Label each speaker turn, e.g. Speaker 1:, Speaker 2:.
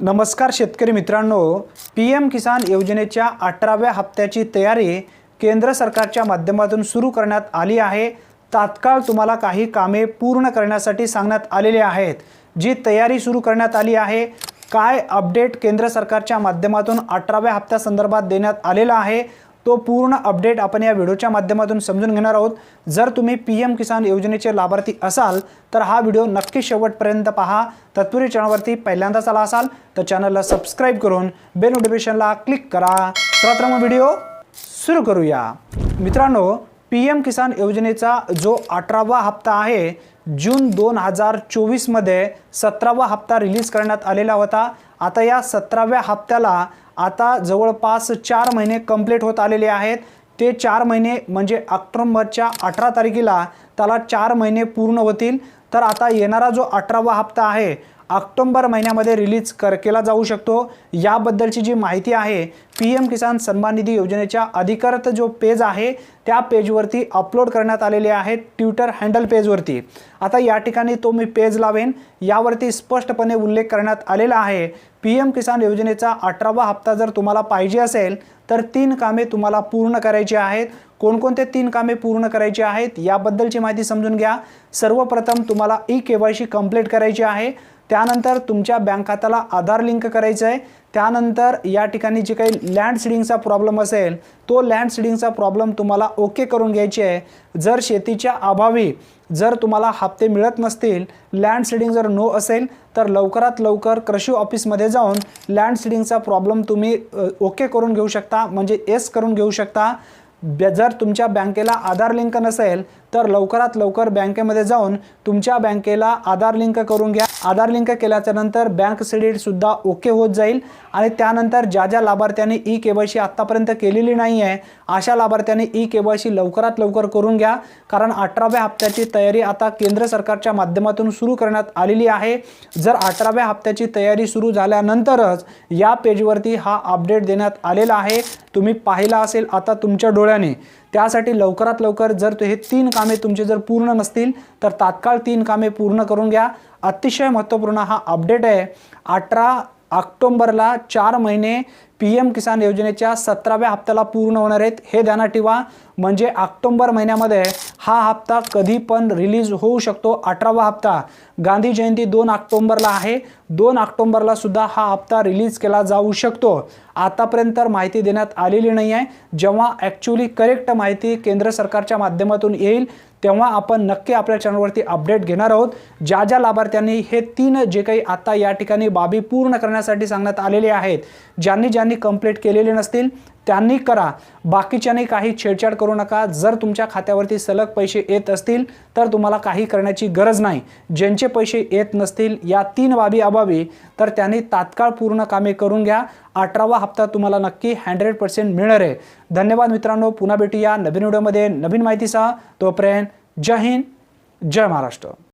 Speaker 1: नमस्कार शेतकरी मित्रांनो पी एम किसान योजनेच्या अठराव्या हप्त्याची तयारी केंद्र सरकारच्या माध्यमातून सुरू करण्यात आली आहे. तात्काळ तुम्हाला काही कामे पूर्ण करण्यासाठी सांगण्यात आलेले आहेत. जी तयारी सुरू करण्यात आली आहे काय अपडेट केंद्र सरकारच्या माध्यमातून अठराव्या हप्त्यासंदर्भात देण्यात आलेला आहे तो पूर्ण अपडेट आपण या व्हिडिओच्या माध्यमातून समजून घेणार आहोत. जर तुम्ही पी एम किसान योजनेचे लाभार्थी असाल तर हा व्हिडिओ नक्की शेवटपर्यंत पहा. तत्पूर्वी चॅनलवरती पहिल्यांदाच आला असाल तर चॅनलला सबस्क्राईब करून बेल नोटिफिकेशनला क्लिक करा. चला तर मग व्हिडिओ सुरू करूया. मित्रांनो पी एम किसान योजनेचा जो अठरावा हप्ता आहे जून दोन हजार चोवीसमध्ये सतरावा हप्ता रिलीज करण्यात आलेला होता. आता या सतराव्या हप्त्याला आता जवळपास चार महिने कंप्लीट होत आलेले आहेत. ते चार महिने म्हणजे ऑक्टोंबरच्या अठरा तारखेला त्याला चार महिने पूर्ण होतील. तर आता येणारा जो अठरावा हप्ता आहे ऑक्टोंबर महिन्यामध्ये रिलीज कर केला जाऊ शकतो. याबद्दलची जी माहिती आहे पी एम किसान सन्मान निधी योजनेच्या अधिकृत जो पेज आहे त्या पेजवरती अपलोड करण्यात आलेले आहे ट्विटर हँडल पेजवरती. आता या ठिकाणी तो मी पेज लावेन. यावरती स्पष्टपणे उल्लेख करण्यात आलेला आहे. पी एम किसान योजनेचा अठरावा हप्ता जर तुम्हाला पाहिजे असेल तर तीन कामे तुम्हाला पूर्ण करायची आहेत. कोणकोणते तीन कामे पूर्ण करायची आहेत याबद्दलची माहिती समजून घ्या. सर्वप्रथम तुम्हाला E K Y C complete करायची आहे. त्यानंतर तुमच्या बँक खात्याला आधार लिंक करायचं आहे त्यानंतर या ठिकाणी जे काही लँड सिडिंगचा प्रॉब्लेम असेल तो लँड सिडिंगचा प्रॉब्लेम तुम्हाला ओके करून घ्यायची आहे. जर शेतीच्या अभावी जर तुम्हाला हप्ते मिळत नसतील लँड सीडिंग जर नो असेल तर लवकरात लवकर कृषी ऑफिसमध्ये जाऊन लँड सीडिंगचा प्रॉब्लेम तुम्ही ओके करून घेऊ शकता. म्हणजे एस करून घेऊ शकता. ब- जर तुमच्या बँकेला आधार लिंक नसेल तर लवकरात लवकर बँकेमध्ये जाऊन तुमच्या बँकेला आधार लिंक करून घ्या. आधार लिंक केल्याच्यानंतर बँक सुद्धा ओके होत जाईल. आणि त्यानंतर ज्या ज्या लाभार्थ्यांनी ई के वाय सी आत्तापर्यंत केलेली नाही आहे अशा लाभार्थ्यांनी ई के वाय सी लवकरात लवकर करून घ्या. कारण अठराव्या हप्त्याची तयारी आता केंद्र सरकारच्या माध्यमातून सुरू करण्यात आलेली आहे. जर अठराव्या हप्त्याची तयारी सुरू झाल्यानंतरच या पेजवरती हा अपडेट देण्यात आलेला आहे. तुम्ही पाहिला असेल आता तुमच्या डोळ्याने. त्यासाठी लवकरात लवकर जर हे तीन कामे तुमचे जर पूर्ण नसतील तर तात्काळ तीन कामे पूर्ण करून घ्या. अतिशय महत्त्वपूर्ण हा अपडेट आहे. अठरा ऑक्टोंबरला चार महिने पी एम किसान योजनेच्या सतराव्या हप्त्याला पूर्ण होणार आहेत. हे ध्यानात ठेवा. म्हणजे ऑक्टोंबर महिन्यामध्ये हा हप्ता कधी पण रिलीज होऊ शकतो. अठरावा हप्ता गांधी जयंती दोन ऑक्टोंबरला आहे. दोन ऑक्टोंबरला सुद्धा हा हप्ता रिलीज केला जाऊ शकतो. आतापर्यंत तर माहिती देण्यात आलेली नाही आहे. जेव्हा ॲक्च्युली करेक्ट माहिती केंद्र सरकारच्या माध्यमातून येईल तेव्हा आपण नक्की आपल्या चॅनलवरती अपडेट घेणार आहोत. ज्या ज्या लाभार्थ्यांनी हे तीन जे काही आता या ठिकाणी बाबी पूर्ण करण्यासाठी सांगण्यात आलेले आहेत ज्यांनी ज्यांनी कंप्लीट केलेले नसतील त्यांनी करा. बाकीच्यांनी काही छेडछाड करू नका. जर तुमच्या खात्यावरती सलग पैसे येत असतील तर तुम्हाला काही करण्याची गरज नाही. ज्यांचे पैसे येत नसतील या तीन बाबी अभावी तर त्यांनी तात्काळ पूर्ण कामे करून घ्या. अठरावा हप्ता तुम्हाला नक्की हंड्रेड पर्सेंट मिळणार आहे. धन्यवाद मित्रांनो. पुन्हा भेटूया नवीन व्हिडिओमध्ये. नवीन माहितीसह तोपर्यंत जय हिंद जय महाराष्ट्र.